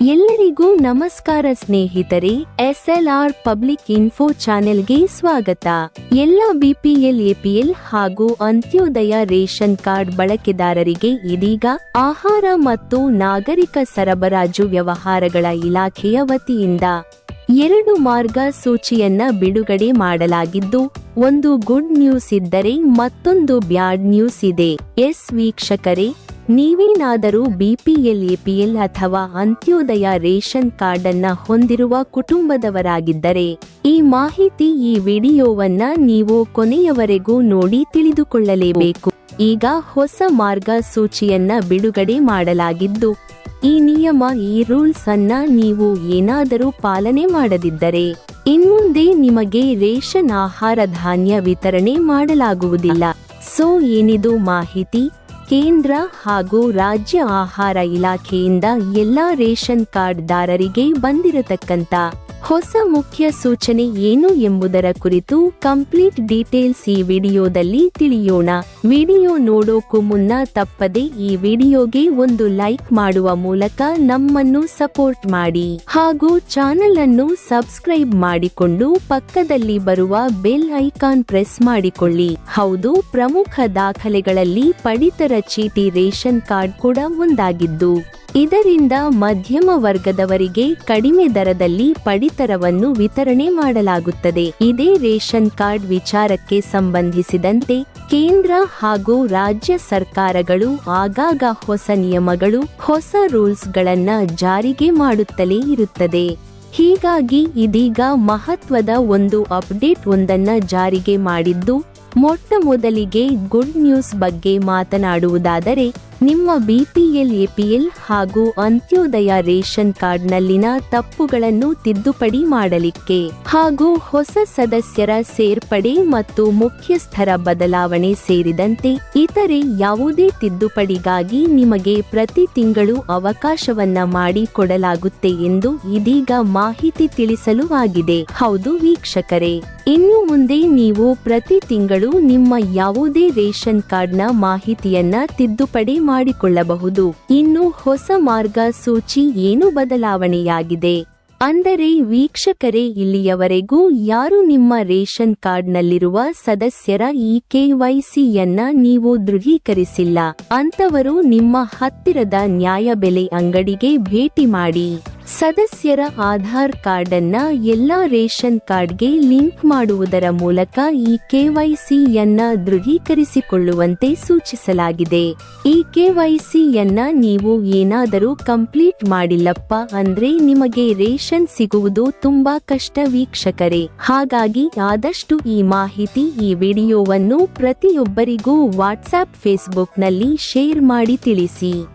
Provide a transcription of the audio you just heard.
ಎಲ್ಲರಿಗೂ ನಮಸ್ಕಾರ ಸ್ನೇಹಿತರೆ, ಎಸ್ಎಲ್ಆರ್ ಪಬ್ಲಿಕ್ ಇನ್ಫೋ ಚಾನೆಲ್ಗೆ ಸ್ವಾಗತ. ಎಲ್ಲ ಬಿಪಿಎಲ್, ಎಪಿಎಲ್ ಹಾಗೂ ಅಂತ್ಯೋದಯ ರೇಷನ್ ಕಾರ್ಡ್ ಬಳಕೆದಾರರಿಗೆ ಇದೀಗ ಆಹಾರ ಮತ್ತು ನಾಗರಿಕ ಸರಬರಾಜು ವ್ಯವಹಾರಗಳ ಇಲಾಖೆಯ ವತಿಯಿಂದ ಎರಡು ಮಾರ್ಗಸೂಚಿಯನ್ನ ಬಿಡುಗಡೆ ಮಾಡಲಾಗಿದ್ದು, ಒಂದು ಗುಡ್ ನ್ಯೂಸ್ ಇದ್ದರೆ ಮತ್ತೊಂದು ಬ್ಯಾಡ್ ನ್ಯೂಸ್ ಇದೆ. ಎಸ್ ವೀಕ್ಷಕರೇ ನೀವೇನಾದರೂ ಬಿಪಿಎಲ್ ಎಪಿಎಲ್ ಅಥವಾ ಅಂತ್ಯೋದಯ ರೇಷನ್ ಕಾರ್ಡ್ ಅನ್ನ ಹೊಂದಿರುವ ಕುಟುಂಬದವರಾಗಿದ್ದರೆ, ಈ ಮಾಹಿತಿ ಈ ವಿಡಿಯೋವನ್ನ ನೀವು ಕೊನೆಯವರೆಗೂ ನೋಡಿ ತಿಳಿದುಕೊಳ್ಳಲೇಬೇಕು. ಈಗ ಹೊಸ ಮಾರ್ಗಸೂಚಿಯನ್ನ ಬಿಡುಗಡೆ ಮಾಡಲಾಗಿದ್ದು, ಈ ನಿಯಮ, ಈ ರೂಲ್ಸ್ ಅನ್ನ ನೀವು ಏನಾದರೂ ಪಾಲನೆ ಮಾಡದಿದ್ದರೆ, ಇನ್ಮುಂದೆ ನಿಮಗೆ ರೇಷನ್ ಆಹಾರ ಧಾನ್ಯ ವಿತರಣೆ ಮಾಡಲಾಗುವುದಿಲ್ಲ. ಸೊ, ಏನಿದು ಮಾಹಿತಿ? ಕೇಂದ್ರ ಹಾಗೂ ರಾಜ್ಯ ಆಹಾರ ಇಲಾಖೆಯಿಂದ ಎಲ್ಲಾ ರೇಷನ್ ಕಾರ್ಡ್ದಾರರಿಗೆ ಬಂದಿರತಕ್ಕಂಥ ಹೊಸ ಮುಖ್ಯ ಸೂಚನೆ ಏನು ಎಂಬುದರ ಕುರಿತು ಕಂಪ್ಲೀಟ್ ಡೀಟೇಲ್ಸ್ ಈ ವಿಡಿಯೋದಲ್ಲಿ ತಿಳಿಯೋಣ. ವಿಡಿಯೋ ನೋಡೋಕು ಮುನ್ನ ತಪ್ಪದೆ ಈ ವಿಡಿಯೋಗೆ ಒಂದು ಲೈಕ್ ಮಾಡುವ ಮೂಲಕ ನಮ್ಮನ್ನು ಸಪೋರ್ಟ್ ಮಾಡಿ. ಹಾಗೂ ಚಾನೆಲ್ ಅನ್ನು ಸಬ್ಸ್ಕ್ರೈಬ್ ಮಾಡಿಕೊಂಡು ಪಕ್ಕದಲ್ಲಿ ಬರುವ ಬೆಲ್ ಐಕಾನ್ ಪ್ರೆಸ್ ಮಾಡಿಕೊಳ್ಳಿ. ಹೌದು, ಪ್ರಮುಖ ದಾಖಲೆಗಳಲ್ಲಿ ಪಡಿತರ ಚೀಟಿ ರೇಷನ್ ಕಾರ್ಡ್ ಕೂಡ ಒಂದಾಗಿದ್ದು. ಇದರಿಂದ ಮಧ್ಯಮ ವರ್ಗದವರಿಗೆ ಕಡಿಮೆ ದರದಲ್ಲಿ ಪಡಿತರವನ್ನು ವಿತರಣೆ ಮಾಡಲಾಗುತ್ತದೆ. ಇದೇ ರೇಷನ್ ಕಾರ್ಡ್ ವಿಚಾರಕ್ಕೆ ಸಂಬಂಧಿಸಿದಂತೆ ಕೇಂದ್ರ ಹಾಗೂ ರಾಜ್ಯ ಸರ್ಕಾರಗಳು ಆಗಾಗ ಹೊಸ ನಿಯಮಗಳು, ಹೊಸ ರೂಲ್ಸ್ಗಳನ್ನ ಜಾರಿಗೆ ಮಾಡುತ್ತಲೇ ಇರುತ್ತದೆ. ಹೀಗಾಗಿ ಇದೀಗ ಮಹತ್ವದ ಒಂದು ಅಪ್ಡೇಟ್ ಒಂದನ್ನ ಜಾರಿಗೆ ಮಾಡಿದ್ದು, ಮೊಟ್ಟ ಮೊದಲಿಗೆ ಗುಡ್ ನ್ಯೂಸ್ ಬಗ್ಗೆ ಮಾತನಾಡುವುದಾದರೆ ನಿಮ್ಮ ಬಿಪಿಎಲ್ ಎಪಿಎಲ್ ಹಾಗೂ ಅಂತ್ಯೋದಯ ರೇಷನ್ ಕಾರ್ಡ್ನಲ್ಲಿನ ತಪ್ಪುಗಳನ್ನು ತಿದ್ದುಪಡಿ ಮಾಡಲಿಕ್ಕೆ ಹಾಗೂ ಹೊಸ ಸದಸ್ಯರ ಸೇರ್ಪಡೆ ಮತ್ತು ಮುಖ್ಯಸ್ಥರ ಬದಲಾವಣೆ ಸೇರಿದಂತೆ ಇತರೆ ಯಾವುದೇ ತಿದ್ದುಪಡಿಗಾಗಿ ನಿಮಗೆ ಪ್ರತಿ ತಿಂಗಳು ಅವಕಾಶವನ್ನ ಮಾಡಿಕೊಡಲಾಗುತ್ತೆ ಎಂದು ಇದೀಗ ಮಾಹಿತಿ ತಿಳಿಸಲು ಆಗಿದೆ. ಹೌದು ವೀಕ್ಷಕರೇ. ಇನ್ನು ಮುಂದೆ ನೀವು ಪ್ರತಿ ತಿಂಗಳು ನಿಮ್ಮ ಯಾವುದೇ ರೇಷನ್ ಕಾರ್ಡ್ನ ಮಾಹಿತಿಯನ್ನ ತಿದ್ದುಪಡಿ ಮಾಡಿಕೊಳ್ಳಬಹುದು. ಇನ್ನು ಹೊಸ ಮಾರ್ಗಸೂಚಿ ಏನು ಬದಲಾವಣೆಯಾಗಿದೆ? ಅಂದರೆ ವೀಕ್ಷಕರೇ, ಇಲ್ಲಿಯವರೆಗೂ ಯಾರು ನಿಮ್ಮ ರೇಷನ್ ಕಾರ್ಡ್ನಲ್ಲಿರುವ ಸದಸ್ಯರ ಈ ಕೆವೈಸಿಯನ್ನ ನೀವು ದೃಢೀಕರಿಸಿಲ್ಲ. ಅಂತವರು ನಿಮ್ಮ ಹತ್ತಿರದ ನ್ಯಾಯಬೆಲೆ ಅಂಗಡಿಗೆ ಭೇಟಿ ಮಾಡಿ. ಸದಸ್ಯರ ಆಧಾರ್ ಕಾರ್ಡ್ ಅನ್ನ ಎಲ್ಲಾ ರೇಷನ್ ಕಾರ್ಡ್ಗೆ ಲಿಂಕ್ ಮಾಡುವುದರ ಮೂಲಕ ಈ ಕೆವೈಸಿಯನ್ನ ದೃಢೀಕರಿಸಿಕೊಳ್ಳುವಂತೆ ಸೂಚಿಸಲಾಗಿದೆ. ಈ ಕೆವೈಸಿಯನ್ನ ನೀವು ಏನಾದರೂ ಕಂಪ್ಲೀಟ್ ಮಾಡಿಲ್ಲಪ್ಪ ಅಂದ್ರೆ ನಿಮಗೆ ರೇಷನ್ ಸಿಗುವುದು ತುಂಬಾ ಕಷ್ಟ ವೀಕ್ಷಕರೇ. ಹಾಗಾಗಿ ಆದಷ್ಟು ಈ ಮಾಹಿತಿ ಈ ವಿಡಿಯೋವನ್ನು ಪ್ರತಿಯೊಬ್ಬರಿಗೂ ವಾಟ್ಸ್ಆಪ್ ಫೇಸ್ಬುಕ್ನಲ್ಲಿ ಶೇರ್ ಮಾಡಿ ತಿಳಿಸಿ.